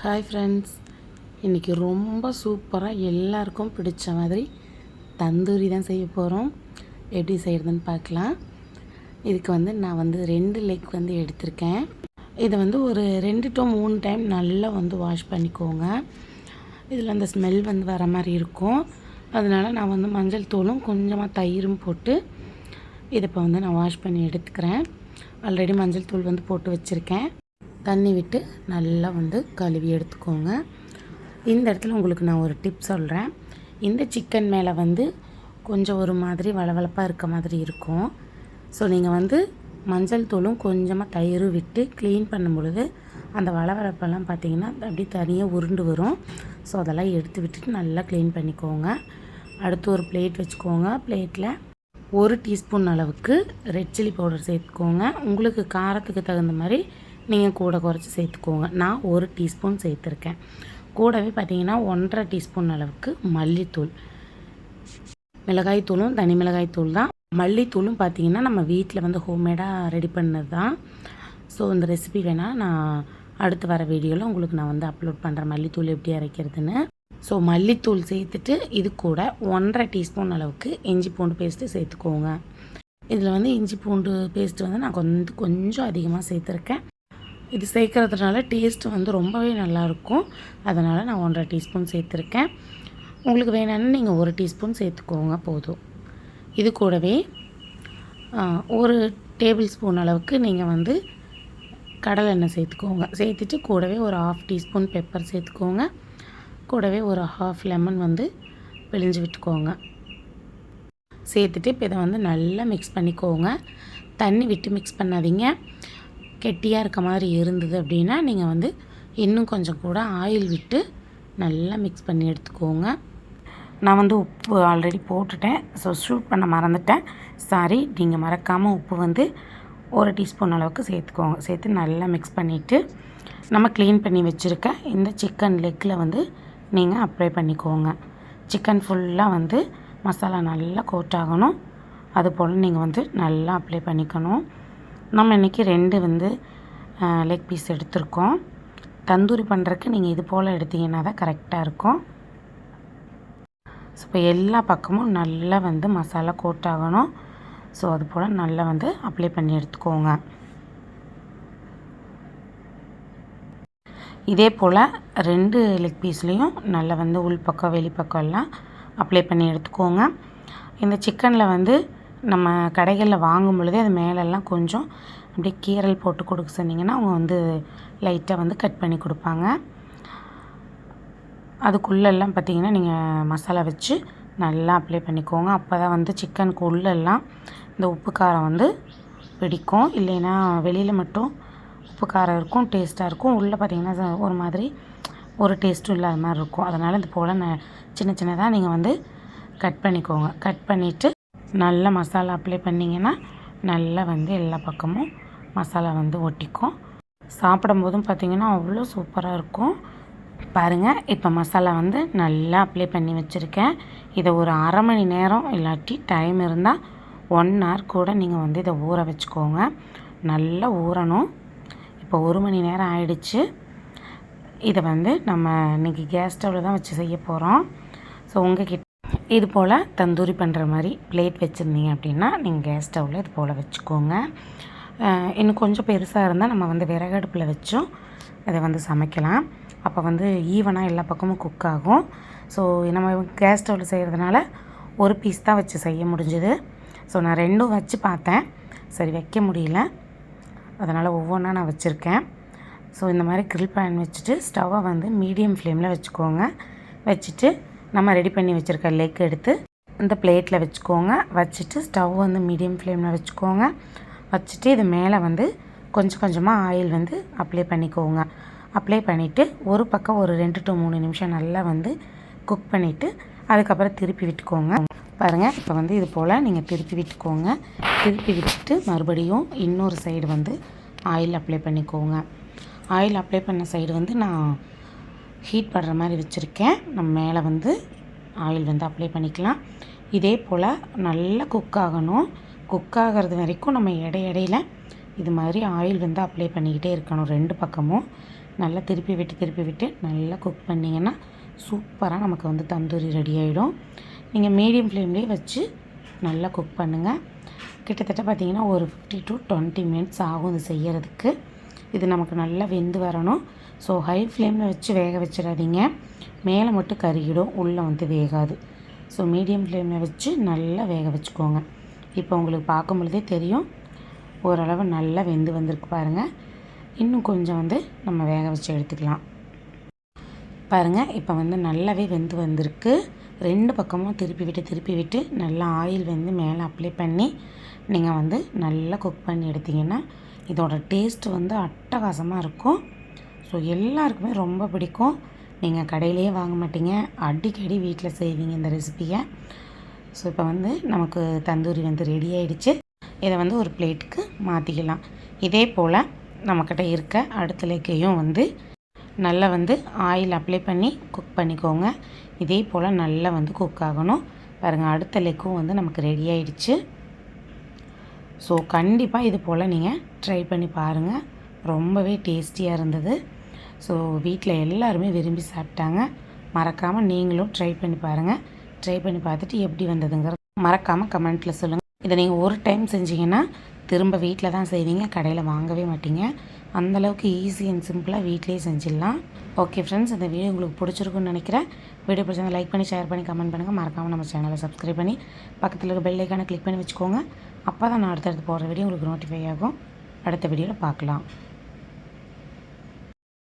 Hi friends இன்றைக்கி ரொம்ப சூப்பராக எல்லாருக்கும் பிடிச்ச மாதிரி தந்தூரி தான் செய்ய போகிறோம் எப்படி செய்கிறதுன்னு பார்க்கலாம். இதுக்கு வந்து நான் வந்து ரெண்டு லெக் வந்து எடுத்திருக்கேன். இதை வந்து ஒரு ரெண்டு டு மூணு டைம் நல்லா வந்து வாஷ் பண்ணிக்கோங்க. இதில் அந்த ஸ்மெல் வந்து வர மாதிரி இருக்கும். அதனால் நான் வந்து மஞ்சள் தூளும் கொஞ்சமாக தயிரும் போட்டு இதை இப்போ வந்து நான் வாஷ் பண்ணி எடுத்துக்கிறேன். ஆல்ரெடி மஞ்சள் தூள் வந்து போட்டு வச்சுருக்கேன். தண்ணி விட்டு நல்லா வந்து கழுவி எடுத்துக்கோங்க. இந்த இடத்துல உங்களுக்கு நான் ஒரு டிப் சொல்கிறேன் இந்த சிக்கன் மேலே வந்து கொஞ்சம் ஒரு மாதிரி வளவளப்பாக இருக்க மாதிரி இருக்கும். ஸோ நீங்கள் வந்து மஞ்சள் தூளும் கொஞ்சமாக தயிரும் விட்டு க்ளீன் பண்ணும் பொழுது அந்த வளவளப்பெல்லாம் பார்த்தீங்கன்னா அப்படியே தனியாக உருண்டு வரும். ஸோ அதெல்லாம் எடுத்து விட்டுட்டு நல்லா க்ளீன் பண்ணிக்கோங்க. அடுத்து ஒரு பிளேட் வச்சுக்கோங்க. பிளேட்டில் ஒரு டீஸ்பூன் அளவுக்கு ரெட் சில்லி பவுடர் சேர்த்துக்கோங்க. உங்களுக்கு காரத்துக்கு தகுந்த மாதிரி நீங்கள் கூட குறைச்சி சேர்த்துக்கோங்க. நான் ஒரு டீஸ்பூன் சேர்த்துருக்கேன். கூடவே பார்த்தீங்கன்னா ஒன்றரை டீஸ்பூன் அளவுக்கு மல்லித்தூள். மிளகாய் தூளும் தனி மிளகாய் தூள் தான். மல்லித்தூளும் பார்த்தீங்கன்னா நம்ம வீட்டில் வந்து ஹோம்மேடாக ரெடி பண்ணது தான். ஸோ இந்த ரெசிபி வேணால் நான் அடுத்து வர வீடியோவில் உங்களுக்கு நான் வந்து அப்லோட் பண்ணுறேன் மல்லித்தூள் எப்படி அரைக்கிறதுன்னு. ஸோ மல்லித்தூள் சேர்த்துட்டு இது கூட ஒன்றரை டீஸ்பூன் அளவுக்கு இஞ்சி பூண்டு பேஸ்ட்டு சேர்த்துக்கோங்க. இதில் வந்து இஞ்சி பூண்டு பேஸ்ட்டு வந்து நான் கொஞ்சம் கொஞ்சம் அதிகமாக சேர்த்துருக்கேன். இது சேர்க்கறதுனால டேஸ்ட்டு வந்து ரொம்பவே நல்லாயிருக்கும் அதனால் நான் ஒன்றரை டீஸ்பூன் சேர்த்துருக்கேன். உங்களுக்கு வேணான்னு நீங்கள் ஒரு டீஸ்பூன் சேர்த்துக்கோங்க போதும். இது கூடவே ஒரு டேபிள் ஸ்பூன் அளவுக்கு நீங்கள் வந்து கடலை எண்ணெய் சேர்த்துக்கோங்க. சேர்த்துட்டு கூடவே ஒரு ஹாஃப் டீஸ்பூன் பெப்பர் சேர்த்துக்கோங்க. கூடவே ஒரு ஹாஃப் லெமன் வந்து பிழிஞ்சு விட்டுக்கோங்க. சேர்த்துட்டு இப்போ இதை வந்து நல்லா மிக்ஸ் பண்ணிக்கோங்க. தண்ணி விட்டு மிக்ஸ் பண்ணாதீங்க. கெட்டியாக இருக்க மாதிரி இருந்தது அப்படின்னா நீங்கள் வந்து இன்னும் கொஞ்சம் கூட ஆயில் விட்டு நல்லா மிக்ஸ் பண்ணி எடுத்துக்கோங்க. நான் வந்து உப்பு ஆல்ரெடி போட்டுட்டேன். ஸோ ஷூட் பண்ண மறந்துட்டேன். சாரி நீங்கள் மறக்காமல் உப்பு வந்து ஒரு டீஸ்பூன் அளவுக்கு சேர்த்துக்கோங்க. சேர்த்து நல்லா மிக்ஸ் பண்ணிவிட்டு நம்ம க்ளீன் பண்ணி வச்சுருக்க இந்த சிக்கன் லெக்கில் வந்து நீங்கள் அப்ளை பண்ணிக்கோங்க. சிக்கன் ஃபுல்லாக வந்து மசாலா நல்லா கோட் ஆகணும். அதுபோல் நீங்கள் வந்து நல்லா அப்ளை பண்ணிக்கணும். நம்ம இன்றைக்கி ரெண்டு வந்து லெக் பீஸ் எடுத்திருக்கோம். தந்தூரி பண்ணுறதுக்கு நீங்கள் இது போல் எடுத்தீங்கன்னா தான் கரெக்டாக இருக்கும். ஸோ இப்போ எல்லா பக்கமும் நல்லா வந்து மசாலா கோட் ஆகணும். ஸோ அது போல் நல்லா வந்து அப்ளை பண்ணி எடுத்துக்கோங்க. இதே போல் ரெண்டு லெக் பீஸ்லேயும் நல்லா வந்து உள் பக்கம் வெளிப்பக்கம் எல்லாம் அப்ளை பண்ணி எடுத்துக்கோங்க. இந்த சிக்கனில் வந்து நம்ம கடைகளில் வாங்கும் பொழுதே அது மேலெல்லாம் கொஞ்சம் அப்படியே கீரல் போட்டு கொடுக்க சொன்னிங்கன்னா அவங்க வந்து லைட்டாக வந்து கட் பண்ணி கொடுப்பாங்க. அதுக்குள்ளெல்லாம் பார்த்தீங்கன்னா நீங்கள் மசாலா வச்சு நல்லா அப்ளை பண்ணிக்கோங்க. அப்போ தான் வந்து சிக்கனுக்கு உள்ளெல்லாம் இந்த உப்பு காரம் வந்து பிடிக்கும். இல்லைன்னா வெளியில் மட்டும் உப்பு காரம் இருக்கும் டேஸ்ட்டாக இருக்கும். உள்ளே பார்த்தீங்கன்னா ச- ஒரு மாதிரி ஒரு டேஸ்ட்டும் இல்லாத மாதிரி இருக்கும். அதனால் இது போல் ந சின்ன சின்னதாக நீங்கள் வந்து கட் பண்ணிக்கோங்க. கட் பண்ணிவிட்டு நல்லா மசாலா அப்ளை பண்ணிங்கன்னா நல்லா வந்து எல்லா பக்கமும் மசாலா வந்து ஒட்டிக்கும். சாப்பிடும்போதும் பார்த்திங்கன்னா அவ்வளோ சூப்பராக இருக்கும். பாருங்கள் இப்போ மசாலா வந்து நல்லா அப்ளை பண்ணி வச்சுருக்கேன். இதை ஒரு அரை மணி நேரம் இல்லாட்டி டைம் இருந்தால் ஒன் ஹவர் கூட நீங்கள் வந்து இதை ஊற வச்சுக்கோங்க. நல்லா ஊறணும். இப்போ ஒரு மணி நேரம் ஆயிடுச்சு. இதை வந்து நம்ம இன்றைக்கி கேஸ் ஸ்டவ்வில் தான் வச்சு செய்ய போகிறோம் ஸோ உங்ககிட்ட இது போல் தந்தூரி பண்ணுற மாதிரி பிளேட் வச்சுருந்தீங்க அப்படின்னா நீங்கள் கேஸ் ஸ்டவ்வில் இது போல் வச்சுக்கோங்க. இன்னும் கொஞ்சம் பெருசாக இருந்தால் நம்ம வந்து விறகடுப்பில் வச்சும் அதை வந்து சமைக்கலாம். அப்போ வந்து ஈவனாக எல்லா பக்கமும் குக் ஆகும். ஸோ நம்ம கேஸ் ஸ்டவ்வில் செய்கிறதுனால ஒரு பீஸ் தான் வச்சு செய்ய முடிஞ்சுது. ஸோ நான் ரெண்டும் வச்சு பார்த்தேன். சரி வைக்க முடியல. அதனால் ஒவ்வொன்றா நான் வச்சுருக்கேன். ஸோ இந்த மாதிரி க்ரில் பேன் வச்சுட்டு ஸ்டவ்வை வந்து மீடியம் ஃப்ளேமில் வச்சுக்கோங்க. வச்சுட்டு நம்ம ரெடி பண்ணி வச்சுருக்க லெக் எடுத்து இந்த பிளேட்டில் வச்சுக்கோங்க. வச்சுட்டு ஸ்டவ் வந்து மீடியம் ஃப்ளேமில் வச்சுக்கோங்க. வச்சுட்டு இது மேலே வந்து கொஞ்சம் கொஞ்சமாக ஆயில் வந்து அப்ளை பண்ணிக்கோங்க. அப்ளை பண்ணிவிட்டு ஒரு பக்கம் ஒரு ரெண்டு டு மூணு நிமிஷம் நல்லா வந்து குக் பண்ணிவிட்டு அதுக்கப்புறம் திருப்பி விட்டுக்கோங்க. பாருங்கள் இப்போ வந்து இது போல் நீங்கள் திருப்பி விட்டுக்கோங்க. திருப்பி விட்டுட்டு மறுபடியும் இன்னொரு சைடு வந்து ஆயில் அப்ளை பண்ணிக்கோங்க. ஆயில் அப்ளை பண்ண சைடு வந்து நான் ஹீட் படுற மாதிரி வச்சுருக்கேன். நம்ம மேலே வந்து ஆயில் வந்து அப்ளை பண்ணிக்கலாம். இதே போல் நல்லா குக் ஆகணும். குக் ஆகிறது வரைக்கும் நம்ம இடை இடையில இது மாதிரி ஆயில் வந்து அப்ளை பண்ணிக்கிட்டே இருக்கணும் ரெண்டு பக்கமும். நல்லா திருப்பி விட்டு திருப்பி விட்டு நல்லா குக் பண்ணிங்கன்னா சூப்பராக நமக்கு வந்து தந்தூரி ரெடி ஆகிடும் நீங்கள் மீடியம் ஃப்ளேம்லேயே வச்சு நல்லா குக் பண்ணுங்கள் கிட்டத்தட்ட பார்த்தீங்கன்னா ஒரு ஃபிஃப்டி டு டுவெண்ட்டி மினிட்ஸ் ஆகும் இது செய்கிறதுக்கு இது நமக்கு நல்லா வெந்து வரணும். ஸோ ஹை ஃப்ளேமில் வச்சு வேக வச்சிடாதீங்க. மேலே மட்டும் கருகிடும் உள்ளே வந்து வேகாது. ஸோ மீடியம் ஃப்ளேமில் வச்சு நல்லா வேக வச்சுக்கோங்க. இப்போ உங்களுக்கு பார்க்கும் பொழுதே தெரியும் ஓரளவு நல்லா வெந்து வந்திருக்கு பாருங்கள் இன்னும் கொஞ்சம் வந்து நம்ம வேக வச்சு எடுத்துக்கலாம். பாருங்கள் இப்போ வந்து நல்லாவே வெந்து வந்திருக்கு. ரெண்டு பக்கமும் திருப்பி விட்டு திருப்பி விட்டு நல்லா ஆயில் வந்து மேலே அப்ளை பண்ணி நீங்கள் வந்து நல்லா குக் பண்ணி எடுத்தீங்கன்னா இதோட டேஸ்ட் வந்து அட்டகாசமாக இருக்கும். ஸோ எல்லாருக்குமே ரொம்ப பிடிக்கும். நீங்கள் கடையிலேயே வாங்க மாட்டீங்க. அடிக்கடி வீட்டில் செய்வீங்க இந்த ரெசிபியை ஸோ இப்போ வந்து நமக்கு தந்தூரி வந்து ரெடி ஆகிடுச்சு இதை வந்து ஒரு பிளேட்டுக்கு மாற்றிக்கலாம் இதே போல் நம்மக்கிட்ட இருக்க அடுத்த லேக்கையும் வந்து நல்லா வந்து ஆயில் அப்ளை பண்ணி குக் பண்ணிக்கோங்க. இதே போல் நல்லா வந்து குக் ஆகணும். பாருங்கள் அடுத்த லெக்கும் வந்து நமக்கு ரெடி ஆயிடுச்சு. ஸோ கண்டிப்பாக இது போல் நீங்கள் ட்ரை பண்ணி பாருங்கள் ரொம்பவே டேஸ்டியாக இருந்தது. ஸோ வீட்டில் எல்லாருமே விரும்பி சாப்பிட்டாங்க. மறக்காமல் நீங்களும் ட்ரை பண்ணி பாருங்கள் ட்ரை பண்ணி பார்த்துட்டு எப்படி வந்ததுங்கிறது மறக்காமல் கமெண்ட்டில் சொல்லுங்கள் இதை நீங்கள் ஒரு டைம் செஞ்சீங்கன்னா திரும்ப வீட்டில் தான் செய்வீங்க. கடையில் வாங்கவே மாட்டீங்க. அந்தளவுக்கு ஈஸி அண்ட் சிம்பிளாக வீட்லேயே செஞ்சிடலாம். ஓகே ஃப்ரெண்ட்ஸ் இந்த வீடியோ உங்களுக்கு பிடிச்சிருக்குன்னு நினைக்கிறேன். வீடியோ பிடிச்சதை லைக் பண்ணி ஷேர் பண்ணி கமெண்ட் பண்ணுங்கள் மறக்காமல் நம்ம சேனலை சப்ஸ்கிரைப் பண்ணி பக்கத்தில் இருக்க பெல் ஐக்கானை கிளிக் பண்ணி வச்சுக்கோங்க. அப்போ தான் நான் அடுத்தடுத்து போடுற வீடியோ உங்களுக்கு நோட்டிஃபை ஆகும். அடுத்த வீடியோவில் பார்க்கலாம்.